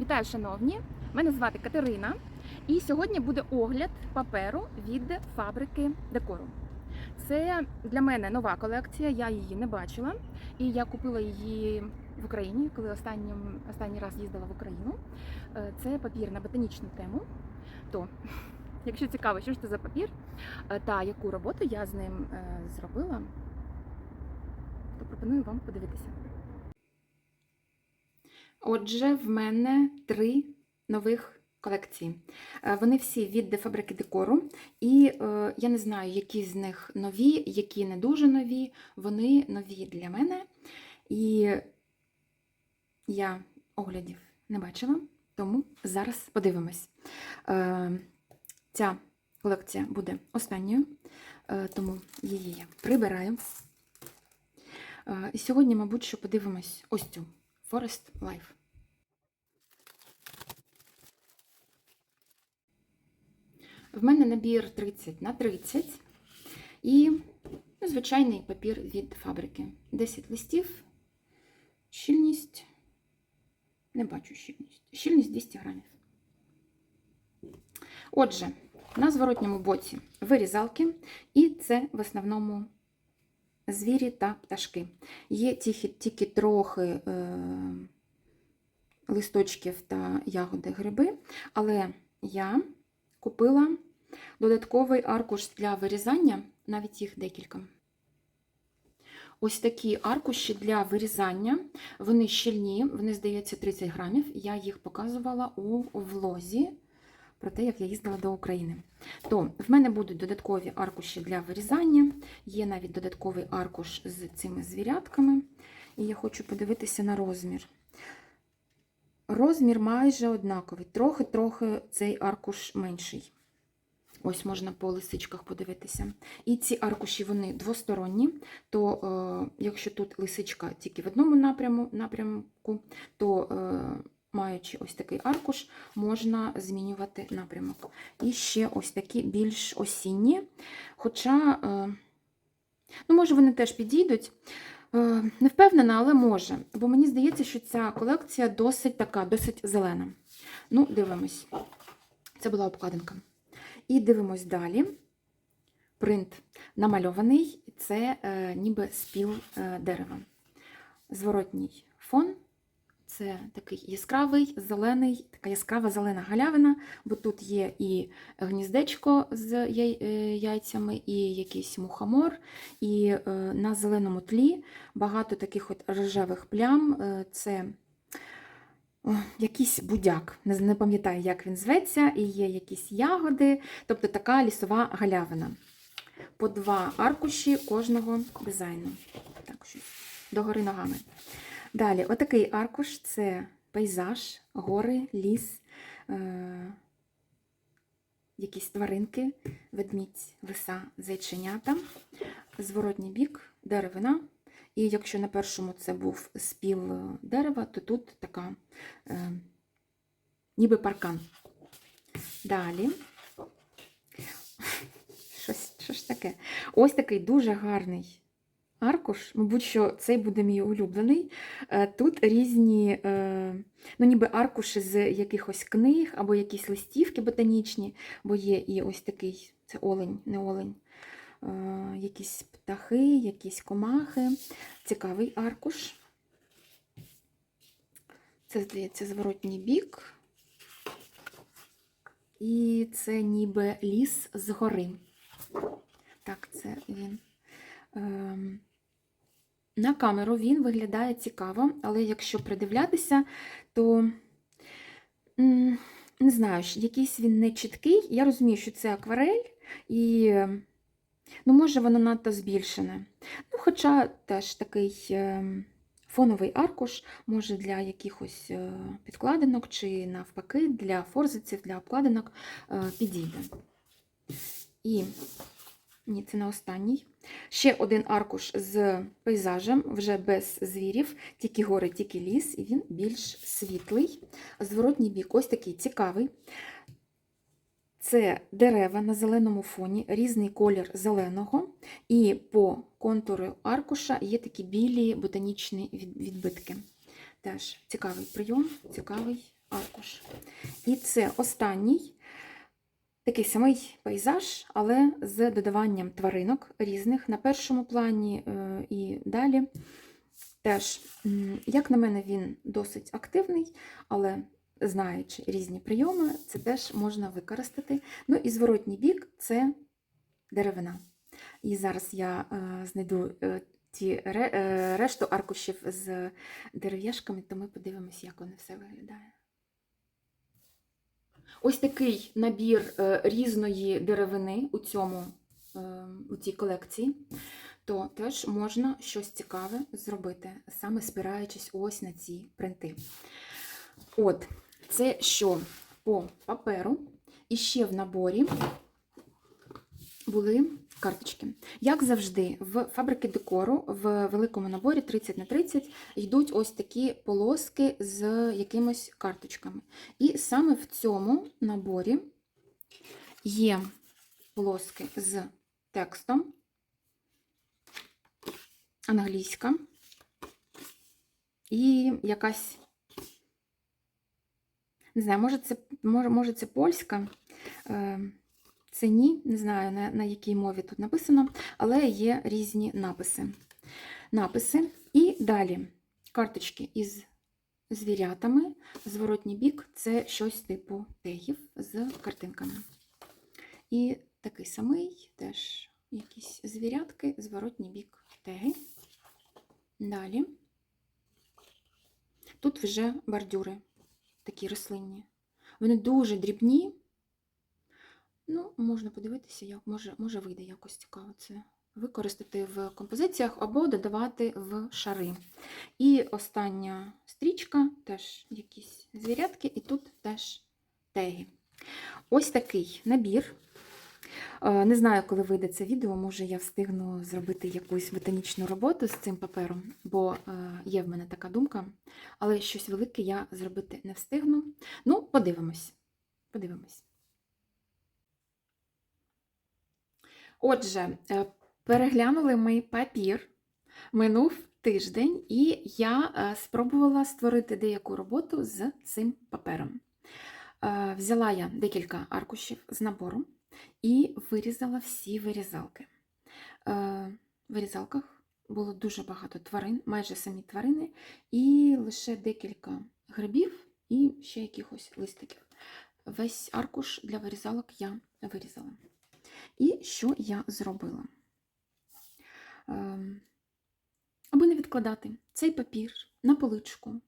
Вітаю, шановні! Мене звати Катерина, і сьогодні буде огляд паперу від фабрики декору. Це для мене нова колекція, я її не бачила, і я купила її в Україні, коли останнім, останній раз їздила в Україну. Е, Це папір на ботанічну тему. То, якщо цікаво, що ж це за папір е, та яку роботу я з ним е, зробила, то пропоную вам подивитися. Отже, в мене три нових колекції. Е, Вони всі від фабрики декору, і е, я не знаю, які з них нові, які не дуже нові. Вони нові для мене. І я оглядів не бачила, тому зараз подивимось. Е, Ця колекція буде останньою, тому її я прибираю. І сьогодні, мабуть, що подивимось ось цю. Forest Life. В мене набір 30 на 30 і ну, звичайний папір від фабрики. 10 листів, щільність, не бачу щільність, щільність 200 грамів. Отже, на зворотньому боці вирізалки, і це в основному звірі та пташки. Є тільки, тільки трохи е, листочків та ягоди гриби, але я купила додатковий аркуш для вирізання, навіть їх декілька. Ось такі аркуші для вирізання, вони щільні, вони, здається, 30 грамів. Я їх показувала у влозі про те, як я їздила до України. То в мене будуть додаткові аркуші для вирізання, є навіть додатковий аркуш з цими звірятками. І я хочу подивитися на розмір. Розмір майже однаковий, трохи-трохи цей аркуш менший. Ось можна по лисичках подивитися. І ці аркуші вони двосторонні, то е, якщо тут лисичка тільки в одному напряму, напрямку, то е, маючи ось такий аркуш, можна змінювати напрямок. І ще ось такі більш осінні. Хоча, е, ну, може, вони теж підійдуть. Е, Не впевнена, але може. Бо мені здається, що ця колекція досить така, досить зелена. Ну, дивимось. Це була обкладинка. І дивимось далі. Принт намальований, це е, ніби спіл е, дерева. Зворотній фон. Це такий яскравий, зелений, така яскрава зелена галявина, бо тут є і гніздечко з е, яйцями, і якийсь мухомор, і е, на зеленому тлі багато таких от рожевих плям. Е, Це о, якийсь будяк, не, пам'ятаю, як він зветься, і є якісь ягоди, тобто така лісова галявина. По два аркуші кожного дизайну. Так, щось догори ногами. Далі, отакий аркуш це пейзаж, гори, ліс, е- якісь тваринки, ведмідь, лиса, зайченята, зворотній бік, деревина. І якщо на першому це був спіл дерева, то тут така е- ніби паркан. Далі. Щось, що ж таке? Ось такий дуже гарний аркуш, мабуть, що цей буде мій улюблений. Е, Тут різні, е, ну ніби аркуші з якихось книг або якісь листівки ботанічні, бо є і ось такий, це олень, не олень, е, якісь птахи, якісь комахи. Цікавий аркуш. Це, здається, зворотній бік. І це ніби ліс з гори. Так, це він. Ем, на камеру він виглядає цікаво, але якщо придивлятися, то не знаю, якийсь він не чіткий. Я розумію, що це акварель, і ну, може воно надто збільшене. Ну, Хоча теж такий ем, фоновий аркуш, може для якихось е, підкладинок чи навпаки для форзиців, для обкладинок е, підійде. І ні, це не останній. Ще один аркуш з пейзажем, вже без звірів, тільки гори, тільки ліс, і він більш світлий. Зворотній бік ось такий цікавий. Це дерева на зеленому фоні, різний колір зеленого, і по контуру аркуша є такі білі ботанічні відбитки. Теж цікавий прийом, цікавий аркуш. І це останній такий самий пейзаж, але з додаванням тваринок різних на першому плані е, і далі. Теж, як на мене, він досить активний, але знаючи різні прийоми, це теж можна використати. Ну і зворотній бік це деревина. І зараз я е, знайду е, ті ре, решту аркушів з дерев'яшками, то ми подивимося, як воно все виглядає. Ось такий набір е, різної деревини у, цьому, е, у цій колекції, то теж можна щось цікаве зробити, саме спираючись ось на ці принти. От, це що по паперу. І ще в наборі були карточки. Як завжди, в фабрики декору в великому наборі 30 на 30 йдуть ось такі полоски з якимось карточками. І саме в цьому наборі є полоски з текстом, англійська і якась, не знаю, може це, може, може це польська. Е, Це ні, не знаю на, на якій мові тут написано, але є різні написи. Написи. І далі карточки із звірятами. Зворотній бік це щось типу тегів з картинками. І такий самий, теж якісь звірятки, зворотній бік теги. Далі. Тут вже бордюри, такі рослинні. Вони дуже дрібні. Ну, можна подивитися, як може, може вийде якось цікаво це використати в композиціях або додавати в шари. І остання стрічка, теж якісь звірятки, і тут теж теги. Ось такий набір. Е, Не знаю, коли вийде це відео, може я встигну зробити якусь ботанічну роботу з цим папером, бо е, є в мене така думка, але щось велике я зробити не встигну. Ну, подивимось. Подивимось. Отже, е, переглянули ми папір, минув тиждень, і я е, спробувала створити деяку роботу з цим папером. Е, Взяла я декілька аркушів з набору і вирізала всі вирізалки. В вирізалках було дуже багато тварин, майже самі тварини, і лише декілька грибів і ще якихось листиків. Весь аркуш для вирізалок я вирізала. І що я зробила? Ем, Аби не відкладати цей папір на поличку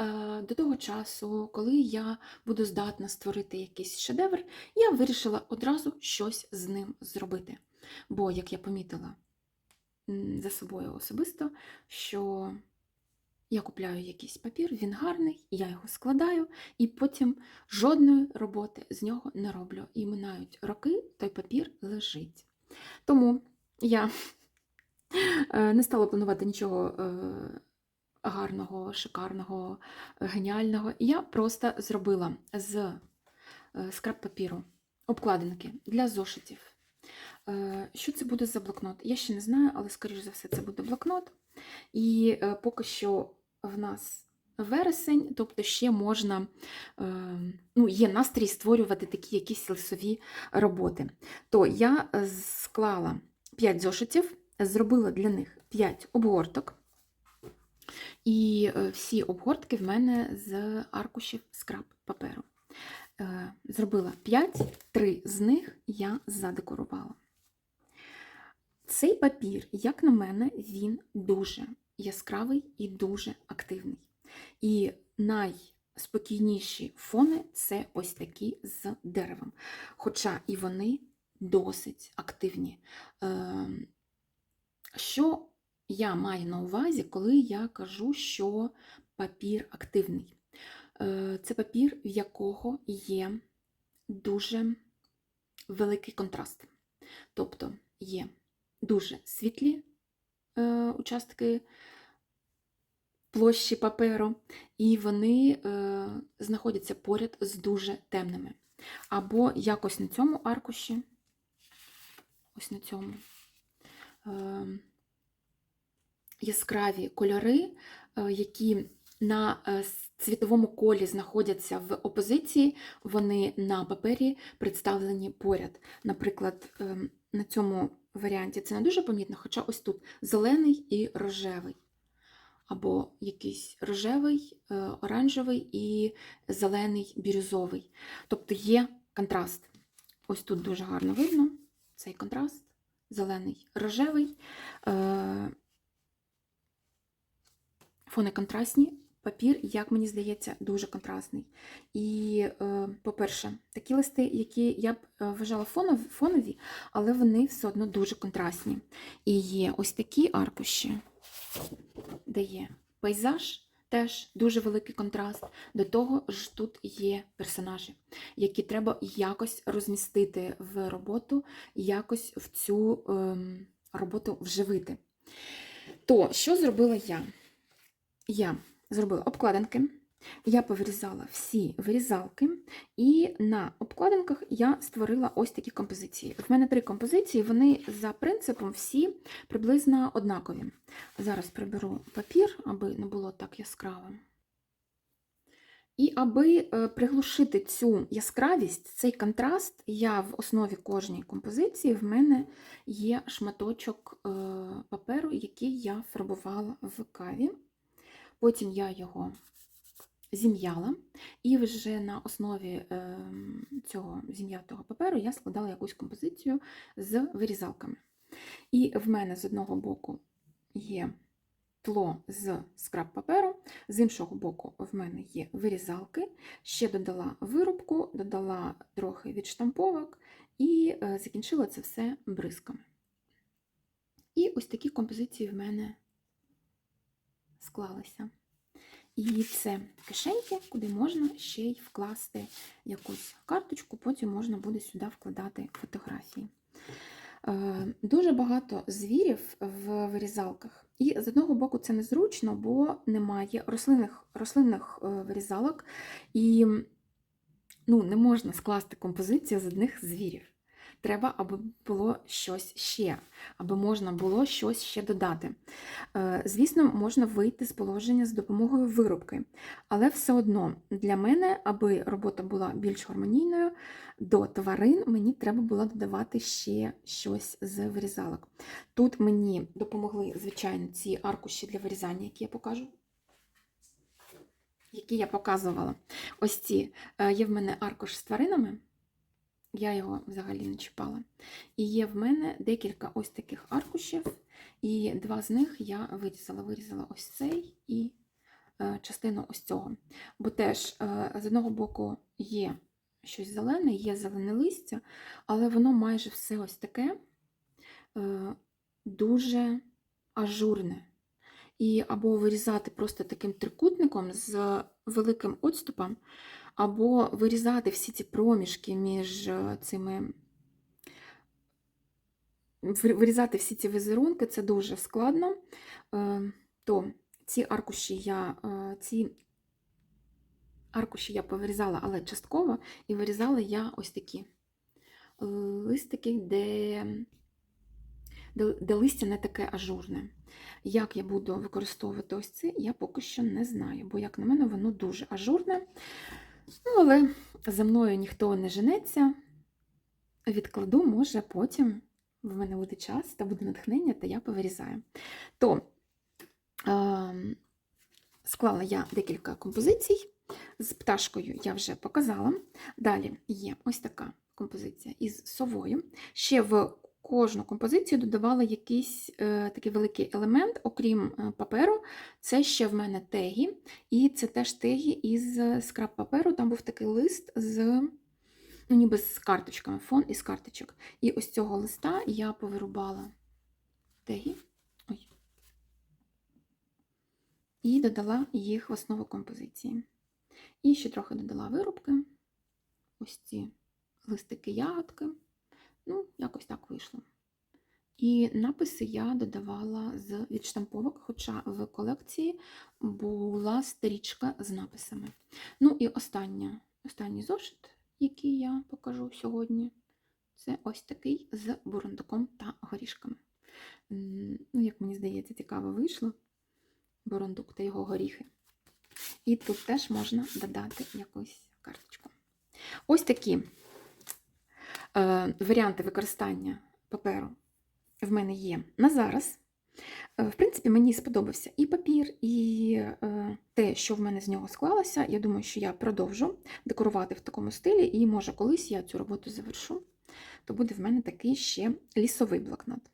е, до того часу, коли я буду здатна створити якийсь шедевр, я вирішила одразу щось з ним зробити. Бо, як я помітила за собою особисто, що я купляю якийсь папір, він гарний, я його складаю, і потім жодної роботи з нього не роблю. І минають роки, той папір лежить. Тому я е, не стала планувати нічого е, гарного, шикарного, геніального. Я просто зробила з е, скраб папіру обкладинки для зошитів. Що це буде за блокнот? Я ще не знаю, але, скоріш за все, це буде блокнот. І поки що в нас вересень, тобто ще можна, е, ну, є настрій створювати такі якісь лисові роботи. То я е, склала 5 зошитів, зробила для них 5 обгорток. І е, всі обгортки в мене з аркушів скраб паперу. Зробила 5, 3 з них я задекорувала. Цей папір, як на мене, він дуже яскравий і дуже активний. І найспокійніші фони це ось такі з деревом. Хоча і вони досить активні. Ем, Що я маю на увазі, коли я кажу, що папір активний? Е, Це папір, в якого є дуже великий контраст. Тобто є дуже світлі участки площі паперу, і вони е, знаходяться поряд з дуже темними. Або якось на цьому аркуші, ось на цьому, е, яскраві кольори, е, які на е, цвітовому колі знаходяться в опозиції, вони на папері представлені поряд. Наприклад, ем, на цьому варіанті це не дуже помітно, хоча ось тут зелений і рожевий. Або якийсь рожевий, е, оранжевий і зелений бірюзовий. Тобто є контраст. Ось тут дуже гарно видно цей контраст. Зелений, рожевий. Е, Фони контрастні. Папір, як мені здається, дуже контрастний. І, е, по-перше, такі листи, які я б е, вважала фонові, але вони все одно дуже контрастні. І є ось такі аркуші, де є пейзаж, теж дуже великий контраст. До того ж, тут є персонажі, які треба якось розмістити в роботу, якось в цю ем, роботу вживити. То, що зробила я? Я зробила обкладинки, я повирізала всі вирізалки, і на обкладинках я створила ось такі композиції. В мене три композиції, вони за принципом всі приблизно однакові. Зараз приберу папір, аби не було так яскраво. І аби е, приглушити цю яскравість, цей контраст, я в основі кожній композиції в мене є шматочок е, паперу, який я фарбувала в каві. Потім я його зім'яла, і вже на основі ем, цього зім'ятого паперу я складала якусь композицію з вирізалками. І в мене з одного боку є тло з скраб паперу, з іншого боку, в мене є вирізалки, ще додала вирубку, додала трохи відштамповок і е, закінчила це все бризками. І ось такі композиції в мене склалися. І це кишеньки, куди можна ще й вкласти якусь карточку, потім можна буде сюди вкладати фотографії. Е, Дуже багато звірів в вирізалках. І з одного боку це незручно, бо немає рослинних, рослинних е, вирізалок, і ну, не можна скласти композицію з одних звірів. Треба, аби було щось ще, аби можна було щось ще додати. Е, Звісно, можна вийти з положення з допомогою вирубки, але все одно для мене, аби робота була більш гармонійною, до тварин мені треба було додавати ще щось з вирізалок. Тут мені допомогли, звичайно, ці аркуші для вирізання, які я покажу. Які я показувала. Ось ці Е, є в мене аркуш з тваринами. Я його взагалі не чіпала. І є в мене декілька ось таких аркушів, і два з них я вирізала. Вирізала ось цей і е, частину ось цього. Бо теж е, з одного боку є щось зелене, є зелене листя, але воно майже все ось таке е, дуже ажурне. І або вирізати просто таким трикутником з великим відступом, або вирізати всі ці проміжки між е, цими. Вирізати всі ці візерунки це дуже складно. Е, То ці аркуші я, е, ці аркуші я повирізала, але частково, і вирізала я ось такі листики, де, де, листя не таке ажурне. Як я буду використовувати ось це, я поки що не знаю, бо, як на мене, воно дуже ажурне. Ну, але за мною ніхто не женеться. Відкладу, може, потім в мене буде час та буде натхнення, та я повирізаю. То е, склала я декілька композицій. З пташкою я вже показала. Далі є ось така композиція із совою. Ще в кожну композицію додавала якийсь е, такий великий елемент, окрім е, паперу. Це ще в мене теги, і це теж теги із скраб паперу. Там був такий лист з, ну, ніби з карточками, фон із карточок. І ось цього листа я повирубала теги. Ой. І додала їх в основу композиції. І ще трохи додала вирубки. Ось ці листики ягодки. Ну, якось так вийшло. І написи я додавала з відштамповок, хоча в колекції була стрічка з написами. Ну і остання, останній зошит, який я покажу сьогодні, це ось такий з бурундуком та горішками. Ну, як мені здається, цікаво вийшло. Бурундук та його горіхи. І тут теж можна додати якусь карточку. Ось такі варіанти використання паперу в мене є на зараз. Е, В принципі, мені сподобався і папір, і е, те, що в мене з нього склалося. Я думаю, що я продовжу декорувати в такому стилі, і може колись я цю роботу завершу, то буде в мене такий ще лісовий блокнот.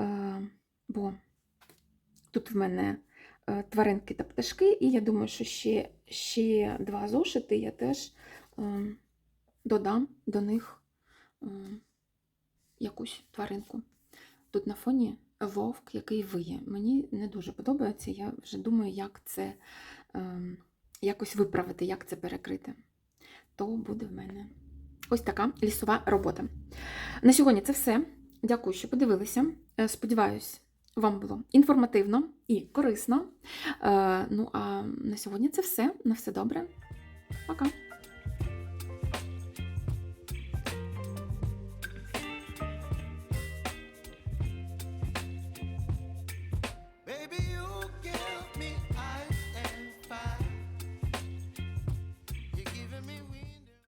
Е, Бо тут в мене е, тваринки та пташки, і я думаю, що ще, ще два зошити я теж е, додам до них е, якусь тваринку. Тут на фоні вовк, який виє. Мені не дуже подобається. Я вже думаю, як це е, якось виправити, як це перекрити. То буде в мене ось така лісова робота. На сьогодні це все. Дякую, що подивилися. Е, Сподіваюсь, вам було інформативно і корисно. Е, Ну а на сьогодні це все. На все добре. Пока.